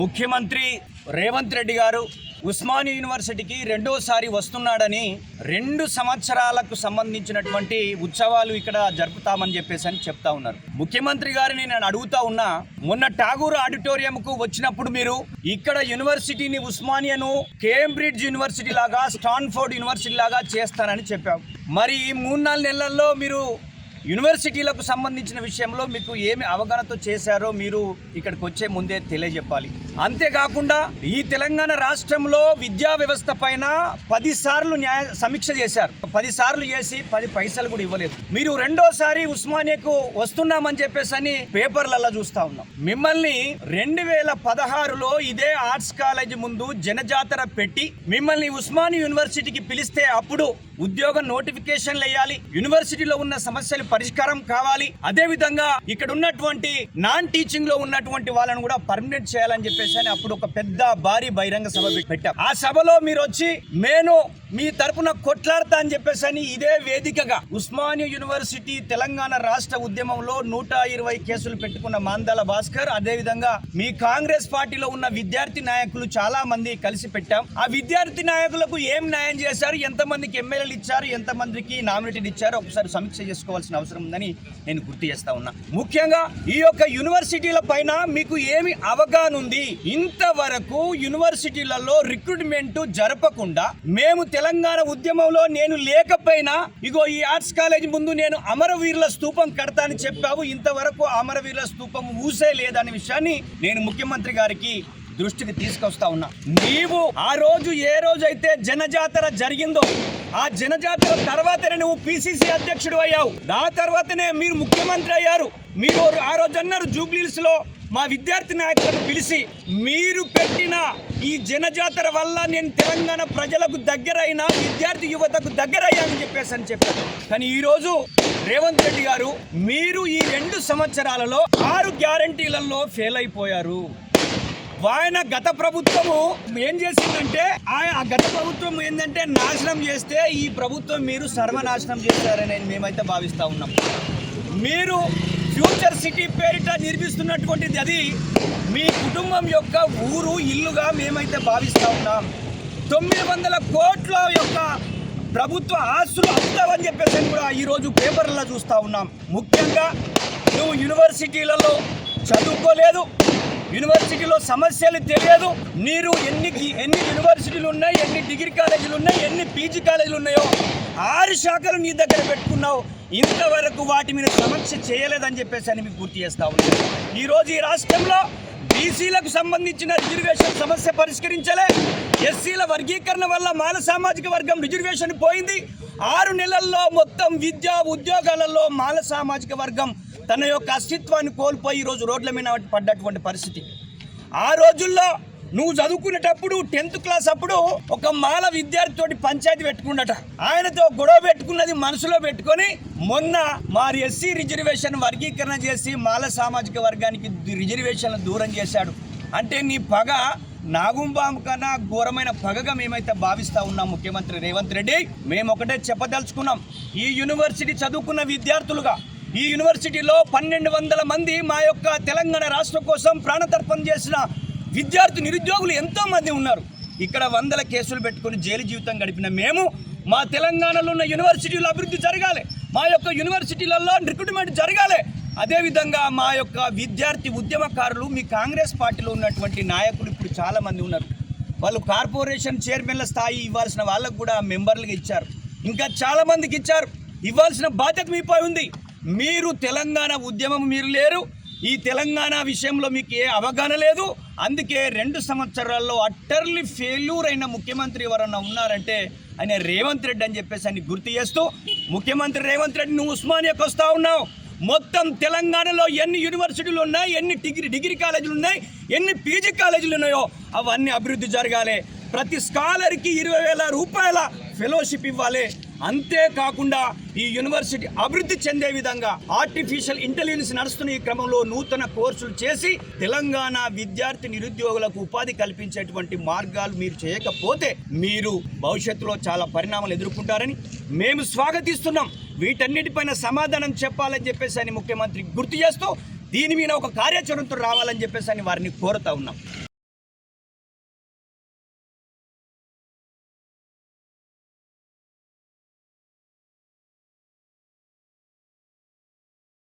ముఖ్యమంత్రి రేవంత్ రెడ్డి గారు ఉస్మానియా యూనివర్సిటీకి రెండోసారి వస్తున్నాడని రెండు సంవత్సరాలకు సంబంధించినటువంటి ఉత్సవాలు ఇక్కడ జరుపుతామని చెప్పేసి అని చెప్తా ఉన్నారు. ముఖ్యమంత్రి గారిని నేను అడుగుతా ఉన్నా మొన్న ఠాగూర్ ఆడిటోరియంకు వచ్చినప్పుడు మీరు ఇక్కడ యూనివర్సిటీని ఉస్మానియాను కేంబ్రిడ్జ్ యూనివర్సిటీ లాగా స్టాన్ఫోర్డ్ యూనివర్సిటీ లాగా చేస్తానని చెప్పావు. మరి ఈ మూడు నాలుగు నెలల్లో మీరు యూనివర్సిటీలకు సంబంధించిన విషయంలో మీకు ఏమి అవగాహనతో చేశారో మీరు ఇక్కడికి వచ్చే ముందే తెలియజెప్పాలి. అంతేకాకుండా ఈ తెలంగాణ రాష్ట్రంలో విద్యా వ్యవస్థ పైన పదిసార్లు న్యాయ సమీక్ష చేశారు. పదిసార్లు చేసి పది పైసలు కూడా ఇవ్వలేదు. మీరు రెండోసారి ఉస్మానియాకు వస్తున్నామని చెప్పేసి అని పేపర్లలో చూస్తా ఉన్నాం. మిమ్మల్ని రెండు వేల పదహారులో ఇదే ఆర్ట్స్ కాలేజ్ ముందు జనజాతర పెట్టి మిమ్మల్ని ఉస్మానియా యూనివర్సిటీకి పిలిస్తే అప్పుడు ఉద్యోగ నోటిఫికేషన్లు వేయాలి. యూనివర్సిటీలో ఉన్న సమస్యలు పరిష్కారం కావాలి. అదే విధంగా ఇక్కడ ఉన్నటువంటి నాన్ టీచింగ్లో ఉన్నటువంటి వాళ్ళను కూడా పర్మనెంట్ చేయాలని చెప్పేసి అని అప్పుడు ఒక పెద్ద భారీ బహిరంగ సభ పెట్టాం. ఆ సభలో మీరు వచ్చి నేను మీ తరపున కొట్లాడతా అని చెప్పేసి అని ఇదే వేదికగా ఉస్మానియా యూనివర్సిటీ తెలంగాణ రాష్ట్ర ఉద్యమంలో నూట ఇరవై కేసులు పెట్టుకున్న మాందాల భాస్కర్ అదే విధంగా మీ కాంగ్రెస్ పార్టీలో ఉన్న విద్యార్థి నాయకులు చాలా మంది కలిసి పెట్టాం. ఆ విద్యార్థి నాయకులకు ఏం న్యాయం చేశారు? ఎంతమందికి ఎమ్మెల్యేలు ఇచ్చారు? ఎంతమందికి నామినేటెడ్ ఇచ్చారు ఒకసారి సమీక్ష చేసుకోవాల్సిన అవసరం ఉందని నేను గుర్తు చేస్తా ఉన్నా. ముఖ్యంగా ఈ యొక్క యూనివర్సిటీల పైన మీకు ఏమి అవగాహన ఉంది? ఇంతవరకు యూనివర్సిటీలలో రిక్రూట్మెంట్ జరపకుండా మేము తెలంగాణ ఉద్యమంలో నేను లేకపోయినా ఇగో ఈ ఆర్ట్స్ కాలేజ్ ముందు నేను అమరవీరుల స్తూపం కడతా అని చెప్పావు. ఇంతవరకు అమరవీరుల స్తూపం ఊసే లేదనే విషయాన్ని నేను ముఖ్యమంత్రి గారికి దృష్టికి తీసుకొస్తా ఉన్నా. నీవు ఆ రోజు ఏ రోజైతే జనజాతర జరిగిందో ఆ జనజాతర తర్వాతనే నువ్వు పిసిసి అధ్యక్షుడు అయ్యావు. దాని తర్వాతనే మీరు ముఖ్యమంత్రి అయ్యారు. మీరు ఆ రోజు అన్నారు జూబ్లీస్లో మా విద్యార్థి నాయకులను పిలిచి మీరు పెట్టిన ఈ జనజాతర వల్ల నేను తెలంగాణ ప్రజలకు దగ్గరైన విద్యార్థి యువతకు దగ్గరయ్యానని చెప్పేసి అని చెప్పారు. కానీ ఈరోజు రేవంత్ రెడ్డి గారు మీరు ఈ రెండు సంవత్సరాలలో ఆరు గ్యారంటీలలో ఫెయిల్ అయిపోయారు. ఆయన గత ప్రభుత్వము ఏం చేసిందంటే ఆయన ఆ గత ప్రభుత్వం ఏంటంటే నాశనం చేస్తే ఈ ప్రభుత్వం మీరు సర్వనాశనం చేస్తారని మేమైతే భావిస్తా ఉన్నాం. మీరు ఫ్యూచర్ సిటీ పేరిట నిర్మిస్తున్నటువంటిది అది మీ కుటుంబం యొక్క ఊరు ఇల్లుగా మేమైతే భావిస్తా ఉన్నాం. తొమ్మిది వందల కోట్ల యొక్క ప్రభుత్వ ఆస్తులు అవుతావని చెప్పేసి అని కూడా ఈరోజు పేపర్లలో చూస్తూ ఉన్నాం. ముఖ్యంగా నువ్వు యూనివర్సిటీలలో చదువుకోలేదు యూనివర్సిటీలో సమస్యలు తెలియదు. మీరు ఎన్ని ఎన్ని యూనివర్సిటీలు ఉన్నాయి ఎన్ని డిగ్రీ కాలేజీలు ఉన్నాయి ఎన్ని పీజీ కాలేజీలు ఉన్నాయో ఆరు శాఖలు నీ దగ్గర పెట్టుకున్నావు. ఇంతవరకు వాటి మీద సమీక్ష చేయలేదని చెప్పేసి అని మీకు గుర్తు చేస్తా ఉన్నాను ఈరోజు ఈ రాష్ట్రంలో బీసీలకు సంబంధించిన రిజర్వేషన్ సమస్య పరిష్కరించలే. ఎస్సీల వర్గీకరణ వల్ల మాన సామాజిక వర్గం రిజర్వేషన్ పోయింది. ఆరు నెలల్లో మొత్తం విద్యా ఉద్యోగాలలో మాల సామాజిక వర్గం తన యొక్క అస్తిత్వాన్ని కోల్పోయి ఈరోజు రోడ్ల మీద పడ్డటువంటి పరిస్థితి. ఆ రోజుల్లో నువ్వు చదువుకునేటప్పుడు టెన్త్ క్లాస్ అప్పుడు ఒక మాల విద్యార్థితోటి పంచాయతీ పెట్టుకున్నట. ఆయనతో గొడవ పెట్టుకున్నది మనసులో పెట్టుకొని మొన్న మారి ఎస్సీ రిజర్వేషన్ వర్గీకరణ చేసి మాల సామాజిక వర్గానికి రిజర్వేషన్ దూరం చేశాడు. అంటే నీ పగ నాగుంబాం కన్నా ఘోరమైన పగగా మేమైతే భావిస్తా ఉన్నాం ముఖ్యమంత్రి రేవంత్ రెడ్డి. మేము ఒకటే చెప్పదలుచుకున్నాం. ఈ యూనివర్సిటీ చదువుకున్న విద్యార్థులుగా ఈ యూనివర్సిటీలో పన్నెండు వందల మంది మా యొక్క తెలంగాణ రాష్ట్రం కోసం ప్రాణతర్పణ చేసిన విద్యార్థి నిరుద్యోగులు ఎంతోమంది ఉన్నారు. ఇక్కడ వందల కేసులు పెట్టుకుని జైలు జీవితం గడిపిన మేము మా తెలంగాణలో ఉన్న యూనివర్సిటీలు అభివృద్ధి జరగాలి. మా యొక్క యూనివర్సిటీలలో రిక్రూట్మెంట్ జరగాలి. అదేవిధంగా మా యొక్క విద్యార్థి ఉద్యమకారులు మీ కాంగ్రెస్ పార్టీలో ఉన్నటువంటి నాయకులు ఇప్పుడు చాలామంది ఉన్నారు. వాళ్ళు కార్పొరేషన్ చైర్మన్ల స్థాయి ఇవ్వాల్సిన వాళ్ళకు కూడా మెంబర్లుగా ఇచ్చారు. ఇంకా చాలామందికి ఇచ్చారు. ఇవ్వాల్సిన బాధ్యత మీపై ఉంది. మీరు తెలంగాణ ఉద్యమం మీరు లేరు. ఈ తెలంగాణ విషయంలో మీకు ఏ అవగాహన లేదు. అందుకే రెండు సంవత్సరాల్లో అట్టర్లీ ఫెయిల్యూర్ అయిన ముఖ్యమంత్రి ఎవరన్నా ఉన్నారంటే ఆయన రేవంత్ రెడ్డి అని చెప్పేసి అని గుర్తు చేస్తూ ముఖ్యమంత్రి రేవంత్ రెడ్డి నువ్వు ఉస్మానియాకి వస్తా ఉన్నావు. మొత్తం తెలంగాణలో ఎన్ని యూనివర్సిటీలు ఉన్నాయి ఎన్ని డిగ్రీ డిగ్రీ కాలేజీలు ఉన్నాయి ఎన్ని పీజీ కాలేజీలు ఉన్నాయో అవన్నీ అభివృద్ధి జరగాలి. ప్రతి స్కాలర్కి ఇరవై వేల రూపాయల ఫెలోషిప్ ఇవ్వాలి. అంతేకాకుండా ఈ యూనివర్సిటీ అభివృద్ధి చెందే విధంగా ఆర్టిఫిషియల్ ఇంటెలిజెన్స్ నడుస్తున్న ఈ క్రమంలో నూతన కోర్సులు చేసి తెలంగాణ విద్యార్థి నిరుద్యోగులకు ఉపాధి కల్పించేటువంటి మార్గాలు మీరు చేయకపోతే మీరు భవిష్యత్తులో చాలా పరిణామాలు ఎదుర్కొంటారని మేము స్వాగతిస్తున్నాం. వీటన్నిటిపైన సమాధానం చెప్పాలని చెప్పేసి అని ముఖ్యమంత్రి గుర్తు చేస్తూ దీని మీద ఒక కార్యాచరణతో రావాలని చెప్పేసి అని వారిని కోరుతా ఉన్నాం.